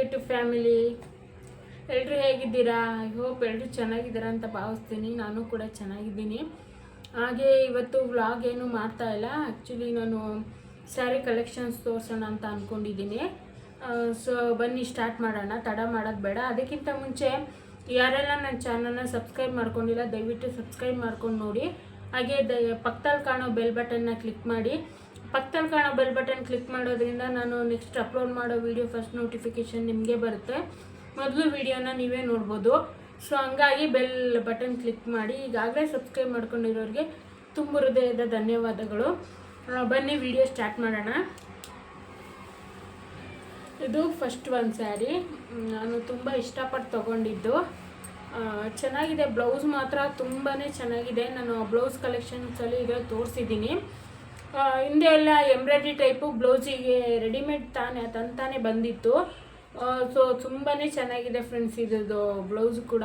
YouTube family ಎಲ್ಲರೂ ಹೇಗಿದ್ದೀರಾ? I hope ಎಲ್ಲರೂ ಚೆನ್ನಾಗಿದ್ದೀರಾ ಅಂತ ಭಾವಿಸ್ತೀನಿ. ನಾನು ಕೂಡ ಚೆನ್ನಾಗಿದ್ದೀನಿ. ಹಾಗೆ ಇವತ್ತು ವ್ಲಾಗ್ ಏನು ಮಾಡ್ತಾ ಇಲ್ಲ. ಆ್ಯಕ್ಚುಲಿ ನಾನು ಸ್ಯಾರಿ ಕಲೆಕ್ಷನ್ಸ್ ತೋರಿಸೋಣ ಅಂತ ಅಂದ್ಕೊಂಡಿದ್ದೀನಿ ಸೊ ಬನ್ನಿ ಸ್ಟಾರ್ಟ್ ಮಾಡೋಣ. ತಡ ಮಾಡೋದು ಬೇಡ. ಅದಕ್ಕಿಂತ ಮುಂಚೆ ಯಾರೆಲ್ಲ ನನ್ನ ಚಾನಲ್ನ ಸಬ್ಸ್ಕ್ರೈಬ್ ಮಾಡ್ಕೊಂಡಿಲ್ಲ, ದಯವಿಟ್ಟು ಸಬ್ಸ್ಕ್ರೈಬ್ ಮಾಡ್ಕೊಂಡು ನೋಡಿ. ಹಾಗೆ ದ, ಪಕ್ಕದಲ್ಲಿ ಕಾಣೋ ಬೆಲ್ ಬಟನ್ನ ಕ್ಲಿಕ್ ಮಾಡಿ. ಪಕ್ಕದಲ್ಲಿ ಕಾಣೋ ಬೆಲ್ ಬಟನ್ ಕ್ಲಿಕ್ ಮಾಡೋದ್ರಿಂದ ನಾನು ನೆಕ್ಸ್ಟ್ ಅಪ್ಲೋಡ್ ಮಾಡೋ ವೀಡಿಯೋ ಫಸ್ಟ್ ನೋಟಿಫಿಕೇಷನ್ ನಿಮಗೆ ಬರುತ್ತೆ. ಮೊದಲು ವಿಡಿಯೋನ ನೀವೇ ನೋಡ್ಬೋದು. ಸೊ ಹಂಗಾಗಿ ಬೆಲ್ ಬಟನ್ ಕ್ಲಿಕ್ ಮಾಡಿ ಈಗಾಗಲೇ ಸಬ್ಸ್ಕ್ರೈಬ್ ಮಾಡ್ಕೊಂಡಿರೋರಿಗೆ ತುಂಬ ಹೃದಯದ ಧನ್ಯವಾದಗಳು. ಬನ್ನಿ ವಿಡಿಯೋ ಸ್ಟಾರ್ಟ್ ಮಾಡೋಣ. ಇದು ಫಸ್ಟ್ ಒಂದು ಸ್ಯಾರಿ ನಾನು ತುಂಬ ಇಷ್ಟಪಟ್ಟು ತೊಗೊಂಡಿದ್ದು. ಚೆನ್ನಾಗಿದೆ. ಬ್ಲೌಸ್ ಮಾತ್ರ ತುಂಬಾ ಚೆನ್ನಾಗಿದೆ. ನಾನು ಬ್ಲೌಸ್ ಕಲೆಕ್ಷನ್ಸಲ್ಲಿ ಈಗ ತೋರಿಸಿದ್ದೀನಿ. ಹಿಂದೆ ಎಲ್ಲ ಎಂಬ್ರಾಯ್ಡ್ರಿ ಟೈಪು ಬ್ಲೌಸಿಗೆ ರೆಡಿಮೇಡ್ ತಾನೇ ತಂತಾನೆ ಬಂದಿತ್ತು. ಸೊ ತುಂಬಾ ಚೆನ್ನಾಗಿದೆ ಫ್ರೆಂಡ್ಸ್ ಇದ್ರದ್ದು ಬ್ಲೌಸ್ ಕೂಡ.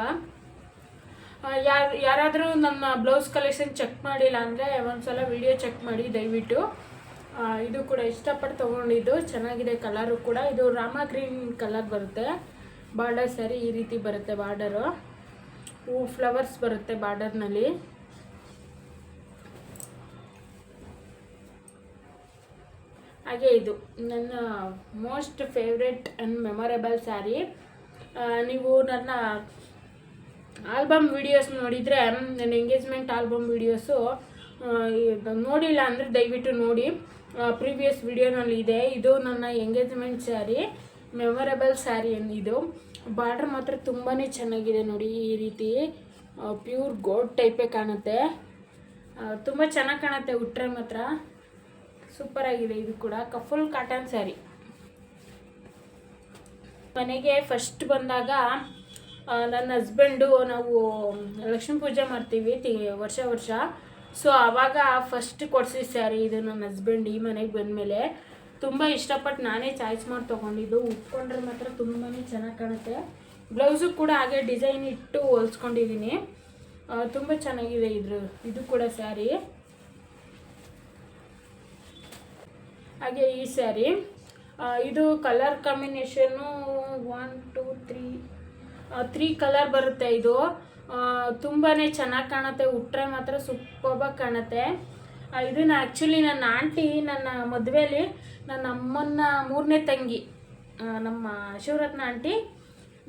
ಯಾರು, ಯಾರಾದರೂ ನನ್ನ ಬ್ಲೌಸ್ ಕಲೆಕ್ಷನ್ ಚೆಕ್ ಮಾಡಿಲ್ಲ ಅಂದರೆ ಒಂದ್ಸಲ ವಿಡಿಯೋ ಚೆಕ್ ಮಾಡಿ ದಯವಿಟ್ಟು. ಇದು ಕೂಡ ಇಷ್ಟಪಟ್ಟು ತೊಗೊಂಡಿದ್ದು. ಚೆನ್ನಾಗಿದೆ ಕಲರು ಕೂಡ. ಇದು ರಾಮ ಗ್ರೀನ್ ಕಲರ್ ಬರುತ್ತೆ. ಬಾರ್ಡರ್ ಸರಿ ಈ ರೀತಿ ಬರುತ್ತೆ ಬಾರ್ಡರು. ಹೂ, ಫ್ಲವರ್ಸ್ ಬರುತ್ತೆ ಬಾರ್ಡರ್ನಲ್ಲಿ. ಹಾಗೆ ಇದು. ನನ್ನ most favourite and memorable sari ನೀವು ನನ್ನ ಆಲ್ಬಮ್ ವಿಡಿಯೋಸ್ ನೋಡಿದರೆ, ನನ್ನ ಎಂಗೇಜ್ಮೆಂಟ್ ಆಲ್ಬಮ್ ವಿಡಿಯೋಸು ನೋಡಿಲ್ಲ ಅಂದರೆ ದಯವಿಟ್ಟು ನೋಡಿ. ಪ್ರೀವಿಯಸ್ ವಿಡಿಯೋನಲ್ಲಿ ಇದೆ. ಇದು ನನ್ನ ಎಂಗೇಜ್ಮೆಂಟ್ ಸ್ಯಾರಿ ಮೆಮೊರೇಬಲ್ ಸ್ಯಾರಿ ಇದು. ಬಾರ್ಡ್ರ್ ಮಾತ್ರ ತುಂಬಾ ಚೆನ್ನಾಗಿದೆ ನೋಡಿ ಈ ರೀತಿ. ಪ್ಯೂರ್ ಗೋಲ್ಡ್ ಟೈಪೇ ಕಾಣುತ್ತೆ. ತುಂಬ ಚೆನ್ನಾಗಿ ಕಾಣುತ್ತೆ ಉಟ್ರೆ ಮಾತ್ರ. ಸೂಪರ್ ಆಗಿದೆ ಇದು ಕೂಡ. ಕಫುಲ್ ಕಾಟನ್ ಸ್ಯಾರಿ ಮನೆಗೆ ಫಸ್ಟ್ ಬಂದಾಗ ನನ್ನ ಹಸ್ಬೆಂಡು ನಾವು ಲಕ್ಷ್ಮೀ ಪೂಜೆ ಮಾಡ್ತೀವಿ ತಿ, ವರ್ಷ ವರ್ಷ. ಸೊ ಆವಾಗ ಫಸ್ಟ್ ಕೊಡಿಸಿ ಸ್ಯಾರಿ ಇದು ನನ್ನ ಹಸ್ಬೆಂಡ್ ಈ ಮನೆಗೆ ಬಂದಮೇಲೆ. ತುಂಬ ಇಷ್ಟಪಟ್ಟು ನಾನೇ ಚಾಯ್ಸ್ ಮಾಡಿ ತೊಗೊಂಡಿದ್ದು. ಉಟ್ಕೊಂಡ್ರೆ ಮಾತ್ರ ತುಂಬಾ ಚೆನ್ನಾಗಿ ಕಾಣುತ್ತೆ. ಬ್ಲೌಸು ಕೂಡ ಹಾಗೆ ಡಿಸೈನ್ ಇಟ್ಟು ಹೊಲ್ಸ್ಕೊಂಡಿದ್ದೀನಿ. ತುಂಬ ಚೆನ್ನಾಗಿದೆ ಇದ್ರ, ಇದು ಕೂಡ ಸ್ಯಾರಿ ಹಾಗೆ ಈ ಸ್ಯಾರಿ. ಇದು colour combination one two three three colour ಬರುತ್ತೆ ಇದು. ತುಂಬಾ ಚೆನ್ನಾಗಿ ಕಾಣುತ್ತೆ. ಉಟ್ಟರೆ ಮಾತ್ರ ಸೂಪರ್ಬಾಗಿ ಕಾಣುತ್ತೆ. ಇದನ್ನು ಆ್ಯಕ್ಚುಲಿ ನನ್ನ ಆಂಟಿ ನನ್ನ ಮದುವೆಯಲ್ಲಿ ನನ್ನ ಅಮ್ಮನ ಮೂರನೇ ತಂಗಿ ನಮ್ಮ ಶಿವರತ್ನ ಆಂಟಿ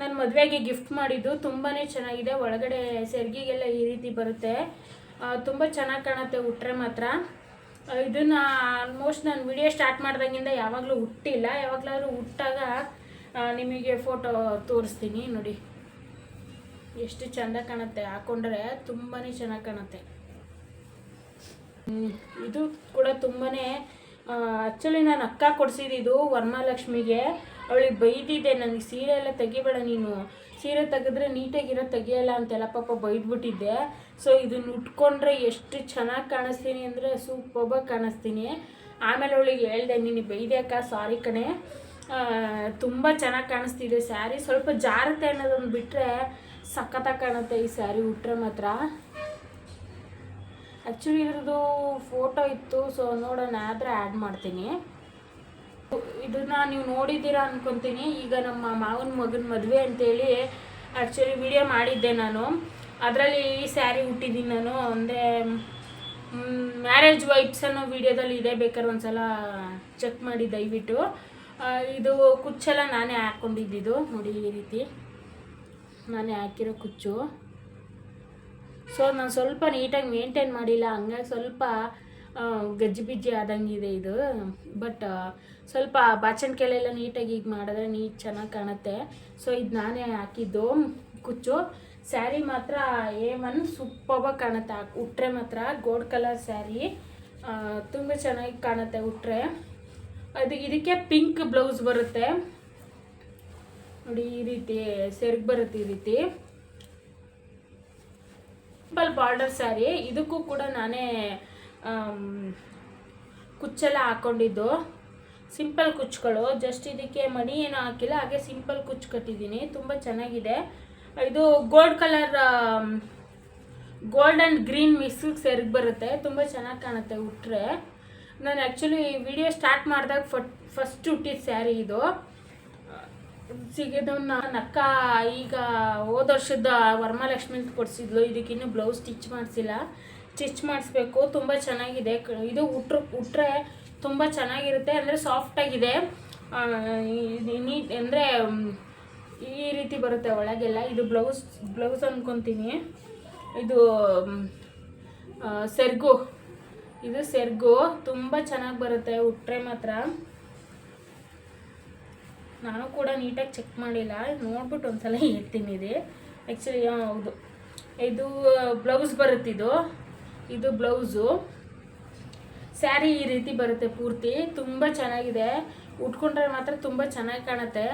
ನನ್ನ ಮದುವೆಗೆ ಗಿಫ್ಟ್ ಮಾಡಿದ್ದು. ತುಂಬಾ ಚೆನ್ನಾಗಿದೆ. ಒಳಗಡೆ ಸೆರ್ಗಿಗೆಲ್ಲ ಈ ರೀತಿ ಬರುತ್ತೆ. ತುಂಬ ಚೆನ್ನಾಗಿ ಕಾಣುತ್ತೆ ಉಟ್ಟರೆ ಮಾತ್ರ. ಇದನ್ನ ಆಲ್ಮೋಸ್ಟ್ ನಾನು ವಿಡಿಯೋ ಸ್ಟಾರ್ಟ್ ಮಾಡ್ದಾಗಿಂದ ಯಾವಾಗಲೂ ಹುಟ್ಟಿಲ್ಲ. ಯಾವಾಗಲಾದ್ರೂ ಹುಟ್ಟಾಗ ನಿಮಗೆ ಫೋಟೋ ತೋರಿಸ್ತೀನಿ ನೋಡಿ. ಎಷ್ಟು ಚೆಂದ ಕಾಣುತ್ತೆ. ಹಾಕೊಂಡ್ರೆ ತುಂಬಾ ಚೆನ್ನಾಗಿ ಕಾಣುತ್ತೆ. ಇದು ಕೂಡ ತುಂಬಾ ಆ್ಯಕ್ಚುಲಿ ನಾನು ಅಕ್ಕ ಕೊಡಿಸಿದ್ದು ವರ್ಮಾಲಕ್ಷ್ಮಿಗೆ ಅವಳಿಗೆ ಬೈದಿದ್ದೆ. ನನಗೆ ಸೀರೆ ಎಲ್ಲ ತೆಗಿಬೇಡ ನೀನು. ಸೀರೆ ತೆಗೆದ್ರೆ ನೀಟಾಗಿರೋ ತೆಗಿಯಲ್ಲ ಅಂತೆಲ್ಲ ಪಾಪ ಬೈದ್ಬಿಟ್ಟಿದ್ದೆ. ಸೊ ಇದನ್ನ ಉಟ್ಕೊಂಡ್ರೆ ಎಷ್ಟು ಚೆನ್ನಾಗಿ ಕಾಣಿಸ್ತೀನಿ ಅಂದರೆ ಸೂಪರ್ಬಾಗಿ ಕಾಣಿಸ್ತೀನಿ. ಆಮೇಲೆ ಅವಳಿಗೆ ಹೇಳ್ದೆ, ನೀನು ಬೈದ್ಯಾಕ ಸಾರಿ ಕಣೆ. ತುಂಬ ಚೆನ್ನಾಗಿ ಕಾಣಿಸ್ತಿದೆ ಸ್ಯಾರಿ. ಸ್ವಲ್ಪ ಜಾರತೆ ಅನ್ನೋದನ್ನು ಬಿಟ್ಟರೆ ಸಖತ್ತಾಗಿ ಕಾಣುತ್ತೆ ಈ ಸ್ಯಾರಿ ಉಟ್ರೆ ಮಾತ್ರ. ಆ್ಯಕ್ಚುಲಿ ಇದ್ರದ್ದು ಫೋಟೋ ಇತ್ತು ಸೊ ನೋಡೋಣ, ಆದರೆ ಆ್ಯಡ್ ಮಾಡ್ತೀನಿ. ಇದನ್ನ ನೀವು ನೋಡಿದ್ದೀರಾ ಅನ್ಕೊಂತೀನಿ. ಈಗ ನಮ್ಮ ಮಾವನ ಮಗನ ಮದುವೆ ಅಂತೇಳಿ ಆ್ಯಕ್ಚುಲಿ ವಿಡಿಯೋ ಮಾಡಿದ್ದೆ ನಾನು. ಅದರಲ್ಲಿ ಈ ಸ್ಯಾರಿ ಹುಟ್ಟಿದ್ದೀನಿ ನಾನು. ಅಂದರೆ ಮ್ಯಾರೇಜ್ ವೈಬ್ಸ್ ಅನ್ನೋ ವಿಡಿಯೋದಲ್ಲಿ ಇದೆ ಬೇಕಾದ್ರೆ ಒಂದ್ಸಲ ಚೆಕ್ ಮಾಡಿ ದಯವಿಟ್ಟು. ಇದು ಕುಚ್ಚೆಲ್ಲ ನಾನೇ ಹಾಕ್ಕೊಂಡಿದ್ದಿದ್ದು. ನೋಡಿ ಈ ರೀತಿ. ನಾನೇ ಹಾಕಿರೋ ಕುಚ್ಚು. ಸೊ ನಾನು ಸ್ವಲ್ಪ ನೀಟಾಗಿ ಮೇಂಟೈನ್ ಮಾಡಿಲ್ಲ. ಹಂಗಾಗಿ ಸ್ವಲ್ಪ ಗಜ್ಜಿ ಬಿಜ್ಜಿ ಆದಂಗಿದೆ ಇದು ಬಟ್ ಸ್ವಲ್ಪ ಬಾಚಣಿಕೆಲೆಲ್ಲ ನೀಟಾಗಿ ಈಗ ಮಾಡಿದ್ರೆ ನೀಟ್ ಚೆನ್ನಾಗಿ ಕಾಣುತ್ತೆ. ಸೊ ಇದು ನಾನೇ ಹಾಕಿದ್ದು. ಕುಚ್ಚು. ಸ್ಯಾರಿ ಮಾತ್ರ ಎ ಒನ್ ಸೂಪರ್ಬಾಗಿ ಕಾಣುತ್ತೆ. ಉಟ್ರೆ ಮಾತ್ರ, ಗೋಲ್ಡ್ ಕಲರ್ ಸ್ಯಾರಿ. ತುಂಬ ಚೆನ್ನಾಗಿ ಕಾಣುತ್ತೆ ಉಟ್ರೆ. ಅದು ಇದಕ್ಕೆ ಪಿಂಕ್ ಬ್ಲೌಸ್ ಬರುತ್ತೆ. ನೋಡಿ, ಈ ರೀತಿ ಸೆರ್ಗ್ ಬರುತ್ತೆ ಈ ರೀತಿ. Simple border sari. ಇದಕ್ಕೂ ಕೂಡ ನಾನೇ ಕುಚ್ಚೆಲ್ಲ ಹಾಕ್ಕೊಂಡಿದ್ದು ಸಿಂಪಲ್ ಕುಚ್ಚುಗಳು. ಜಸ್ಟ್ ಇದಕ್ಕೆ ಮಣಿ ಏನೂ ಹಾಕಿಲ್ಲ. ಹಾಗೆ ಸಿಂಪಲ್ ಕುಚ್ಚು ಕಟ್ಟಿದ್ದೀನಿ. ತುಂಬ ಚೆನ್ನಾಗಿದೆ. ಇದು gold colour gold and green mix ಸೆರ್ಗ್ ಬರುತ್ತೆ. ತುಂಬ ಚೆನ್ನಾಗಿ ಕಾಣುತ್ತೆ ಉಟ್ಟರೆ ನಾನು ಆ್ಯಕ್ಚುಲಿ ವಿಡಿಯೋ ಸ್ಟಾರ್ಟ್ ಮಾಡಿದಾಗ ಫಟ್ ಫಸ್ಟ್ ಹುಟ್ಟಿದ ಸ್ಯಾರಿ ಇದು. ಸಿಗದವನ್ನ ನಕ್ಕ ಈಗ ಹೋದ ವರ್ಷದ ವರಮಹಾಲಕ್ಷ್ಮಿ ಕೊಡಿಸಿದ್ಲು. ಇದಕ್ಕಿನ್ನೂ ಬ್ಲೌಸ್ ಸ್ಟಿಚ್ ಮಾಡಿಸಿಲ್ಲ. ಸ್ಟಿಚ್ ಮಾಡಿಸ್ಬೇಕು, ತುಂಬ ಚೆನ್ನಾಗಿದೆ. ಇದು ಉಟ್ರ, ಉಟ್ರೆ ತುಂಬ ಚೆನ್ನಾಗಿರುತ್ತೆ. ಅಂದರೆ ಸಾಫ್ಟಾಗಿದೆ ನೀಟ್, ಅಂದರೆ ಈ ರೀತಿ ಬರುತ್ತೆ ಒಳಗೆಲ್ಲ. ಇದು ಬ್ಲೌಸ್ ಬ್ಲೌಸ್ ಅಂದ್ಕೊತೀನಿ ಇದು ಸೆರ್ಗು. ಇದು ಸೆರ್ಗು. ತುಂಬ ಚೆನ್ನಾಗಿ ಬರುತ್ತೆ ಉಟ್ರೆ ಮಾತ್ರ. ನಾನು ಕೂಡ ನೀಟಾಗಿ ಚೆಕ್ ಮಾಡಿಲ್ಲ. ನೋಡ್ಬಿಟ್ಟು ಒಂದ್ಸಲ ಹೇಳ್ತೀನಿ ಇದು. ಆ್ಯಕ್ಚುಲಿ ಹೌದು. ಇದು ಬ್ಲೌಸ್ ಬರುತ್ತಿದು. ಇದು ಬ್ಲೌಸು. ಸ್ಯಾರಿ ಈ ರೀತಿ ಬರುತ್ತೆ ಪೂರ್ತಿ, ತುಂಬ ಚೆನ್ನಾಗಿದೆ. ಉಟ್ಕೊಂಡ್ರೆ ಮಾತ್ರ ತುಂಬ ಚೆನ್ನಾಗಿ ಕಾಣುತ್ತೆ.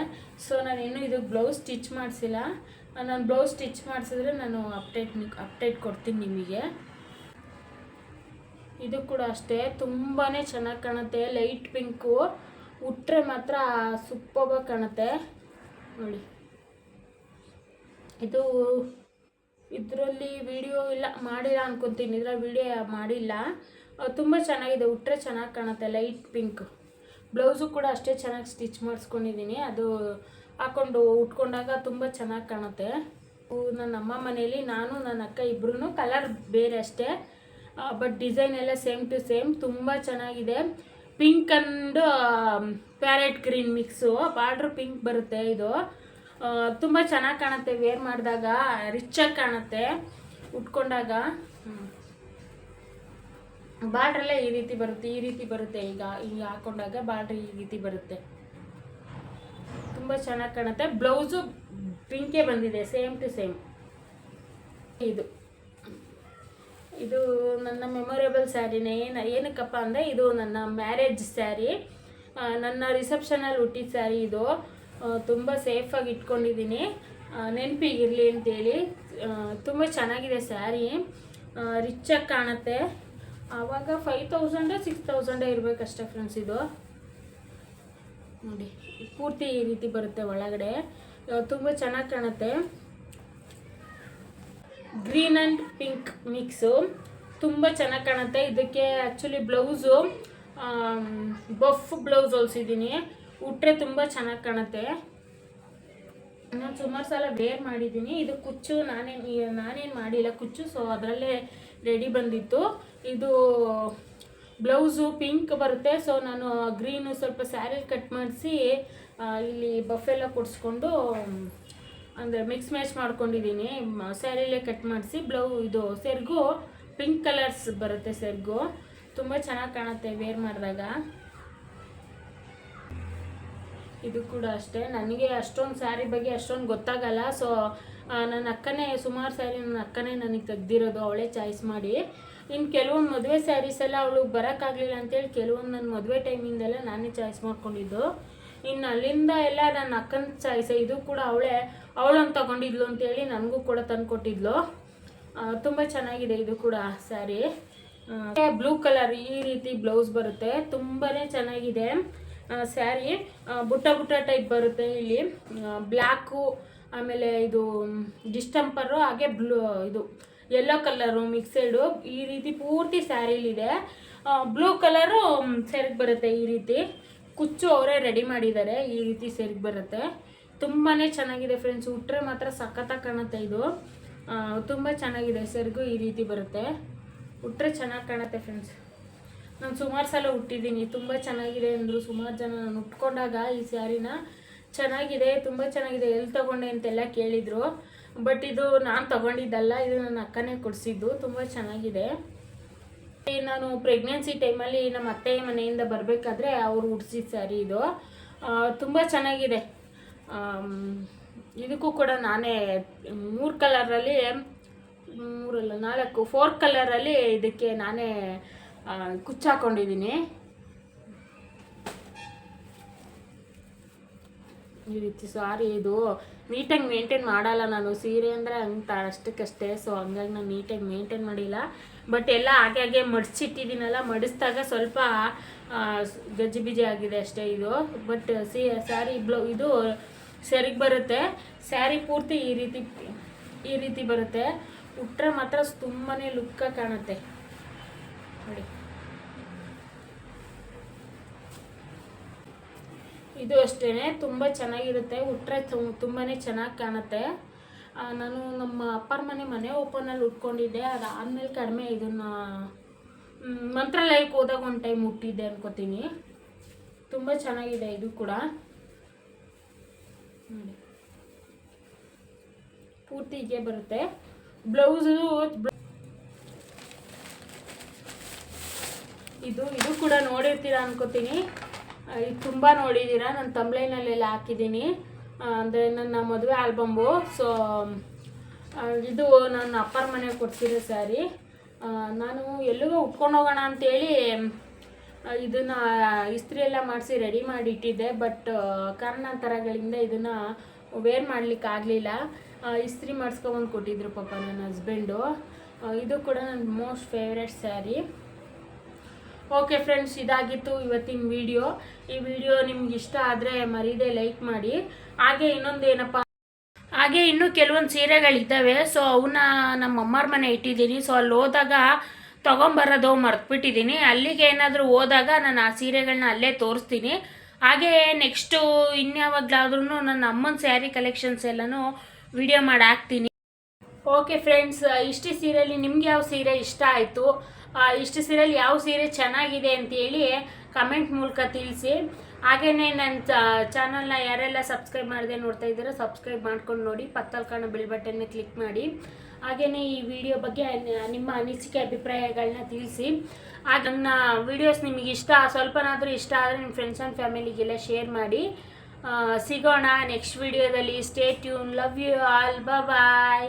ಸೊ ನಾನೇನು ಇದಕ್ಕೆ ಬ್ಲೌಸ್ ಸ್ಟಿಚ್ ಮಾಡಿಸಿಲ್ಲ. ನಾನು ಬ್ಲೌಸ್ ಸ್ಟಿಚ್ ಮಾಡಿಸಿದ್ರೆ ನಾನು ಅಪ್ಡೇಟ್ ಅಪ್ಡೇಟ್ ಕೊಡ್ತೀನಿ ನಿಮಗೆ. ಇದು ಕೂಡ ಅಷ್ಟೇ ತುಂಬಾ ಚೆನ್ನಾಗಿ ಕಾಣುತ್ತೆ. ಲೈಟ್ ಪಿಂಕು ಉಟ್ಟರೆ ಮಾತ್ರ ಸೂಪರ್ಬಾಗಿ ಕಾಣುತ್ತೆ. ನೋಡಿ. ಇದು ಇದರಲ್ಲಿ ವಿಡಿಯೋ ಇಲ್ಲ, ಮಾಡಿಲ್ಲ ಅನ್ಕೊತೀನಿ. ಇದ್ರಲ್ಲಿ ವಿಡಿಯೋ ಮಾಡಿಲ್ಲ. ತುಂಬ ಚೆನ್ನಾಗಿದೆ. ಉಟ್ರೆ ಚೆನ್ನಾಗಿ ಕಾಣುತ್ತೆ. ಲೈಟ್ ಪಿಂಕ್ ಬ್ಲೌಸು ಕೂಡ ಅಷ್ಟೇ ಚೆನ್ನಾಗಿ ಸ್ಟಿಚ್ ಮಾಡಿಸ್ಕೊಂಡಿದ್ದೀನಿ. ಅದು ಹಾಕೊಂಡು ಉಟ್ಕೊಂಡಾಗ ತುಂಬ ಚೆನ್ನಾಗಿ ಕಾಣುತ್ತೆ. ನನ್ನ ಅಮ್ಮ ಮನೇಲಿ ನಾನು ನನ್ನ ಅಕ್ಕ ಇಬ್ಬರೂ ಕಲರ್ ಬೇರೆ ಅಷ್ಟೇ. ಬಟ್ ಡಿಸೈನ್ ಎಲ್ಲ ಸೇಮ್ ಟು ಸೇಮ್ ತುಂಬ ಚೆನ್ನಾಗಿದೆ. Pink and parrot green mix border pink ಬರುತ್ತೆ ಇದು. ತುಂಬ ಚೆನ್ನಾಗಿ ಕಾಣುತ್ತೆ ವೇರ್ ಮಾಡಿದಾಗ ರಿಚಾಗಿ ಕಾಣುತ್ತೆ, ಉಟ್ಕೊಂಡಾಗ. ಬಾರ್ಡ್ರಲ್ಲೇ ಈ ರೀತಿ ಬರುತ್ತೆ, ಈ ರೀತಿ ಬರುತ್ತೆ, ಈಗ ಈಗ ಹಾಕೊಂಡಾಗ ಬಾರ್ಡ್ರ್ ಈ ರೀತಿ ಬರುತ್ತೆ. ತುಂಬ ಚೆನ್ನಾಗಿ ಕಾಣುತ್ತೆ. ಬ್ಲೌಸು ಪಿಂಕೆ ಬಂದಿದೆ ಸೇಮ್ ಟು ಸೇಮ್ ಇದು. ಇದು ನನ್ನ ಮೆಮೊರೇಬಲ್ ಸ್ಯಾರಿನೇ ಏನು, ಏನಕ್ಕಪ್ಪ ಅಂದರೆ, ಇದು ನನ್ನ ಮ್ಯಾರೇಜ್ ಸ್ಯಾರಿ ನನ್ನ ರಿಸೆಪ್ಷನಲ್ಲಿ ಹುಟ್ಟಿದ ಸ್ಯಾರಿ ಇದು. ತುಂಬ ಸೇಫಾಗಿ ಇಟ್ಕೊಂಡಿದ್ದೀನಿ. ನೆನಪಿಗಿರಲಿ ಅಂತೇಳಿ. ತುಂಬ ಚೆನ್ನಾಗಿದೆ ಸ್ಯಾರಿ ರಿಚ್ಚಾಗಿ ಕಾಣುತ್ತೆ. ಆವಾಗ ಫೈವ್ ತೌಸಂಡ ಸಿಕ್ಸ್ ತೌಸಂಡೇ ಇರಬೇಕಷ್ಟೇ ಫ್ರೆಂಡ್ಸ್ ಇದು. ನೋಡಿ, ಪೂರ್ತಿ ಈ ರೀತಿ ಬರುತ್ತೆ ಒಳಗಡೆ. ತುಂಬ ಚೆನ್ನಾಗಿ ಕಾಣುತ್ತೆ. ಗ್ರೀನ್ ಆ್ಯಂಡ್ ಪಿಂಕ್ ಮಿಕ್ಸು ತುಂಬ ಚೆನ್ನಾಗಿ ಕಾಣುತ್ತೆ. ಇದಕ್ಕೆ ಆ್ಯಕ್ಚುಲಿ ಬ್ಲೌಸು ಬಫ್ ಬ್ಲೌಸ್ ಹೊಲ್ಸಿದ್ದೀನಿ. ಉಟ್ರೆ ತುಂಬ ಚೆನ್ನಾಗಿ ಕಾಣುತ್ತೆ. ನಾನು ಸುಮಾರು ಸಲ ವೇರ್ ಮಾಡಿದ್ದೀನಿ. ಇದು ಕುಚ್ಚು, ನಾನೇನು ನಾನೇನು ಮಾಡಿಲ್ಲ. ಕುಚ್ಚು ಸೊ ಅದರಲ್ಲೇ ರೆಡಿ ಬಂದಿತ್ತು. ಇದು ಬ್ಲೌಸು ಪಿಂಕ್ ಬರುತ್ತೆ. ಸೊ ನಾನು ಗ್ರೀನು ಸ್ವಲ್ಪ ಸ್ಯಾರಿ ಕಟ್ ಮಾಡಿಸಿ ಇಲ್ಲಿ ಬಫೆಲ್ಲ ಕೊಡಿಸ್ಕೊಂಡು, ಅಂದರೆ ಮಿಕ್ಸ್ ಮ್ಯಾಚ್ ಮಾಡ್ಕೊಂಡಿದ್ದೀನಿ. ಸ್ಯಾರಿಲೇ ಕಟ್ ಮಾಡಿಸಿ ಬ್ಲೌ ಇದು ಸೆರ್ಗು ಪಿಂಕ್ ಕಲರ್ಸ್ ಬರುತ್ತೆ ಸೆರ್ಗು ತುಂಬ ಚೆನ್ನಾಗಿ ಕಾಣುತ್ತೆ ವೇರ್ ಮಾಡಿದಾಗ. ಇದು ಕೂಡ ಅಷ್ಟೇ. ನನಗೆ ಅಷ್ಟೊಂದು ಸ್ಯಾರಿ ಬಗ್ಗೆ ಅಷ್ಟೊಂದು ಗೊತ್ತಾಗಲ್ಲ. ಸೊ ನನ್ನ ಅಕ್ಕನೇ, ಸುಮಾರು ಸ್ಯಾರಿ ನನ್ನ ಅಕ್ಕನೇ ನನಗೆ ತೆಗ್ದಿರೋದು, ಅವಳೇ ಚಾಯ್ಸ್ ಮಾಡಿ. ಇನ್ನು ಕೆಲವೊಂದು ಮದುವೆ ಸ್ಯಾರೀಸ್ ಎಲ್ಲ ಅವಳು ಬರೋಕ್ಕಾಗಲಿಲ್ಲ ಅಂತೇಳಿ ಕೆಲವೊಂದು ನನ್ನ ಮದುವೆ ಟೈಮಿಂದೆಲ್ಲ ನಾನೇ ಚಾಯ್ಸ್ ಮಾಡ್ಕೊಂಡಿದ್ದು. ಇನ್ನು ಅಲ್ಲಿಂದ ಎಲ್ಲ ನನ್ನ ಅಕ್ಕನ ಚಾಯ್ಸ್ ಇದು ಕೂಡ ಅವಳೇ ಅವಳೊಂದು ತಗೊಂಡಿದ್ಲು ಅಂತೇಳಿ ನನಗೂ ಕೂಡ ತಂದು ಕೊಟ್ಟಿದ್ಲು ತುಂಬ ಚೆನ್ನಾಗಿದೆ ಇದು ಕೂಡ ಸ್ಯಾರಿ ಬ್ಲೂ ಕಲರ್ ಈ ರೀತಿ ಬ್ಲೌಸ್ ಬರುತ್ತೆ. ತುಂಬಾ ಚೆನ್ನಾಗಿದೆ. ಸ್ಯಾರಿ ಬುಟ್ಟ ಬುಟ್ಟ ಟೈಪ್ ಬರುತ್ತೆ ಇಲ್ಲಿ. ಬ್ಲ್ಯಾಕು ಆಮೇಲೆ ಇದು ಡಿಸ್ಟಂಪರು ಹಾಗೆ ಬ್ಲೂ, ಇದು ಯೆಲ್ಲೋ ಕಲರು ಮಿಕ್ಸೆಡು ಈ ರೀತಿ ಪೂರ್ತಿ ಸ್ಯಾರಿಲಿದೆ. ಬ್ಲೂ ಕಲರು ಸೆರಗ್ ಬರುತ್ತೆ ಈ ರೀತಿ. ಕುಚ್ಚು ಅವರೇ ರೆಡಿ ಮಾಡಿದ್ದಾರೆ, ಈ ರೀತಿ ಸೆರಗ್ ಬರುತ್ತೆ. ತುಂಬಾ ಚೆನ್ನಾಗಿದೆ ಫ್ರೆಂಡ್ಸ್ ಉಟ್ಟರೆ ಮಾತ್ರ ಸಖತ್ತಾಗಿ ಕಾಣುತ್ತೆ ಇದು. ತುಂಬ ಚೆನ್ನಾಗಿದೆ, ಸೆರಗು ಈ ರೀತಿ ಬರುತ್ತೆ. ಉಟ್ಟರೆ ಚೆನ್ನಾಗಿ ಕಾಣುತ್ತೆ ಫ್ರೆಂಡ್ಸ್ ನಾನು ಸುಮಾರು ಸಲ ಉಟ್ಟಿದ್ದೀನಿ. ತುಂಬ ಚೆನ್ನಾಗಿದೆ ಅಂದರು ಸುಮಾರು ಜನ ನಾನು ಉಟ್ಕೊಂಡಾಗ ಈ ಸ್ಯಾರಿನ. ಚೆನ್ನಾಗಿದೆ, ತುಂಬ ಚೆನ್ನಾಗಿದೆ. ಎಲ್ಲಿ ತಗೊಂಡೆ ಅಂತೆಲ್ಲ ಕೇಳಿದರು. ಬಟ್ ಇದು ನಾನು ತಗೊಂಡಿದ್ದಲ್ಲ, ಇದು ನನ್ನ ಅಕ್ಕನೇ ಕೊಡಿಸಿದ್ದು. ತುಂಬ ಚೆನ್ನಾಗಿದೆ. ನಾನು ಪ್ರೆಗ್ನೆನ್ಸಿ ಟೈಮಲ್ಲಿ ನಮ್ಮ ಅತ್ತೆ ಮನೆಯಿಂದ ಬರಬೇಕಾದ್ರೆ ಅವರು ಉಡ್ಸಿದ ಸ್ಯಾರಿ ಇದು. ತುಂಬ ಚೆನ್ನಾಗಿದೆ. ಇದಕ್ಕೂ ಕೂಡ ನಾನೇ ಮೂರು ಕಲರಲ್ಲಿ ಮೂರಲ್ಲ ನಾಲ್ಕು, ಫೋರ್ ಕಲರಲ್ಲಿ ಇದಕ್ಕೆ ನಾನೇ ಆ, ಕುಚ್ಚು ಹಾಕೊಂಡಿದ್ದೀನಿ ಈ ರೀತಿ ಸಾರಿ ಇದು. ನೀಟಾಗಿ ಮೇಂಟೈನ್ ಮಾಡಲ್ಲ ನಾನು. ಸೀರೆ ಅಂದರೆ ಅಂತ ಅಷ್ಟಕ್ಕಷ್ಟೇ. ಸೊ ಹಂಗಾಗಿ ನಾನು ನೀಟಾಗಿ ಮೇಂಟೈನ್ ಮಾಡಿಲ್ಲ. ಬಟ್ ಎಲ್ಲ ಹಾಗೆ ಹಾಗೆ ಮಡಿಸಿಟ್ಟಿದ್ದೀನಲ್ಲ ಮಡಿಸಿದಾಗ ಸ್ವಲ್ಪ ಗಜ್ಜಿ ಗಜಿಬಿಜಿ ಆಗಿದೆ ಅಷ್ಟೇ ಇದು. ಬಟ್ ಸಿ ಸ್ಯಾರಿ ಬ್ಲೌ ಇದು ಸರಿಗೆ ಬರುತ್ತೆ. ಸ್ಯಾರಿ ಪೂರ್ತಿ ಈ ರೀತಿ ಈ ರೀತಿ ಬರುತ್ತೆ. ಉಟ್ಟರೆ ಮಾತ್ರ ತುಂಬಾ ಲುಕ್ಕಾಗಿ ಕಾಣುತ್ತೆ. ನೋಡಿ. ಇದು ಅಷ್ಟೇ ತುಂಬ ಚೆನ್ನಾಗಿರುತ್ತೆ. ಉಟ್ಟರೆ ತುಂಬಾ ಚೆನ್ನಾಗಿ ಕಾಣುತ್ತೆ. ನಾನು ನಮ್ಮ ಅಪ್ಪರ ಮನೆ ಮನೆ ಓಪನಲ್ಲಿ ಉಟ್ಕೊಂಡಿದ್ದೆ. ಅದಾದಮೇಲೆ ಕಡಿಮೆ ಇದನ್ನು ಮಂತ್ರಾಲಯಕ್ಕೆ ಹೋದಾಗ ಒಂದು ಟೈಮ್ ಮುಟ್ಟಿದ್ದೆ ಅನ್ಕೋತೀನಿ. ತುಂಬ ಚೆನ್ನಾಗಿದೆ ಇದು ಕೂಡ. ನೋಡಿ. ಪೂರ್ತಿ ಹೀಗೆ ಬರುತ್ತೆ. ಬ್ಲೌಸು ಇದು ಇದು ಕೂಡ ನೋಡಿರ್ತೀರ ಅನ್ಕೋತೀನಿ. ಇದು ತುಂಬ ನೋಡಿದ್ದೀರಾ ನಾನು ತಂಬ್ಲೈನಲ್ಲೆಲ್ಲ ಹಾಕಿದ್ದೀನಿ. ಅಂದರೆ ನನ್ನ ಮದುವೆ ಆಲ್ಬಮ್ಮು. ಸೊ ಇದು ನನ್ನ ಅಪ್ಪರ ಮನೆಗೆ ಕೊಡ್ಸಿರೋ ಸ್ಯಾರಿ. ನಾನು ಎಲ್ಲಿಗೋ ಉಟ್ಕೊಂಡು ಹೋಗೋಣ ಅಂತೇಳಿ ಇದನ್ನು ಇಸ್ತ್ರಿ ಎಲ್ಲ ಮಾಡಿಸಿ ರೆಡಿ ಮಾಡಿ ಇಟ್ಟಿದ್ದೆ. ಬಟ್ ಕಾರಣಾಂತರಗಳಿಂದ ಇದನ್ನು ವೇರ್ ಮಾಡ್ಲಿಕ್ಕೆ ಆಗಲಿಲ್ಲ. ಇಸ್ತ್ರಿ ಮಾಡಿಸ್ಕೊಬಂದು ಕೊಟ್ಟಿದ್ರು ಪಾಪ ನನ್ನ ಹಸ್ಬೆಂಡು ಇದು ಕೂಡ ನನ್ನ most favourite sari. Okay friends, ಇದಾಗಿತ್ತು ಇವತ್ತಿನ ವಿಡಿಯೋ. ಈ ವಿಡಿಯೋ ನಿಮ್ಗೆ ಇಷ್ಟ ಆದರೆ ಮರೀದೆ ಲೈಕ್ ಮಾಡಿ. ಹಾಗೆ ಇನ್ನೊಂದು ಏನಪ್ಪ ಹಾಗೆ ಇನ್ನೂ ಕೆಲವೊಂದು ಸೀರೆಗಳಿದ್ದಾವೆ. ಸೊ ಅವನ್ನ ನಮ್ಮ ಅಮ್ಮರ ಮನೆ ಇಟ್ಟಿದ್ದೀನಿ. ಸೊ ಅಲ್ಲಿ ಹೋದಾಗ ತೊಗೊಂಬರೋದು ಮರ್ತ್ಬಿಟ್ಟಿದ್ದೀನಿ. ಅಲ್ಲಿಗೆ ಏನಾದರೂ ಹೋದಾಗ ನಾನು ಆ ಸೀರೆಗಳನ್ನ ಅಲ್ಲೇ ತೋರಿಸ್ತೀನಿ. ಹಾಗೆ ನೆಕ್ಸ್ಟು ಇನ್ಯಾವಾಗಲಾದ್ರೂ ನನ್ನ ಅಮ್ಮನ ಸ್ಯಾರಿ ಕಲೆಕ್ಷನ್ಸ್ ಎಲ್ಲನೂ ವಿಡಿಯೋ ಮಾಡಿ ಹಾಕ್ತೀನಿ. ಓಕೆ ಫ್ರೆಂಡ್ಸ್, ಇಷ್ಟೇ ಸೀರೆಯಲ್ಲಿ ನಿಮ್ಗೆ ಯಾವ ಸೀರೆ ಇಷ್ಟ ಆಯಿತು? ಇಷ್ಟು ಸೀರೆಯಲ್ಲಿ ಯಾವ ಸೀರೆ ಚೆನ್ನಾಗಿದೆ ಅಂತೇಳಿ ಕಮೆಂಟ್ ಮೂಲಕ ತಿಳಿಸಿ. ಹಾಗೆಯೇ ನನ್ನ ಚಾನಲ್ನ ಯಾರೆಲ್ಲ ಸಬ್ಸ್ಕ್ರೈಬ್ ಮಾಡಿದೆ ನೋಡ್ತಾ ಇದ್ದೀರೋ ಸಬ್ಸ್ಕ್ರೈಬ್ ಮಾಡ್ಕೊಂಡು ನೋಡಿ ಪತ್ತಲ್ ಕಾಣೋ ಬಿಲ್ ಬಟನ್ನ ಕ್ಲಿಕ್ ಮಾಡಿ. ಹಾಗೆಯೇ ಈ ವಿಡಿಯೋ ಬಗ್ಗೆ ನಿಮ್ಮ ಅನಿಸಿಕೆ ಅಭಿಪ್ರಾಯಗಳನ್ನ ತಿಳಿಸಿ. ಆ, ನನ್ನ ವಿಡಿಯೋಸ್ ನಿಮಗೆ ಇಷ್ಟ, ಸ್ವಲ್ಪನಾದರೂ ಇಷ್ಟ ಆದರೆ ನಿಮ್ಮ ಫ್ರೆಂಡ್ಸ್ ಆ್ಯಂಡ್ ಫ್ಯಾಮಿಲಿಗೆಲ್ಲ ಶೇರ್ ಮಾಡಿ. ಸಿಗೋಣ ನೆಕ್ಸ್ಟ್ ವಿಡಿಯೋದಲ್ಲಿ stay tune love you all bye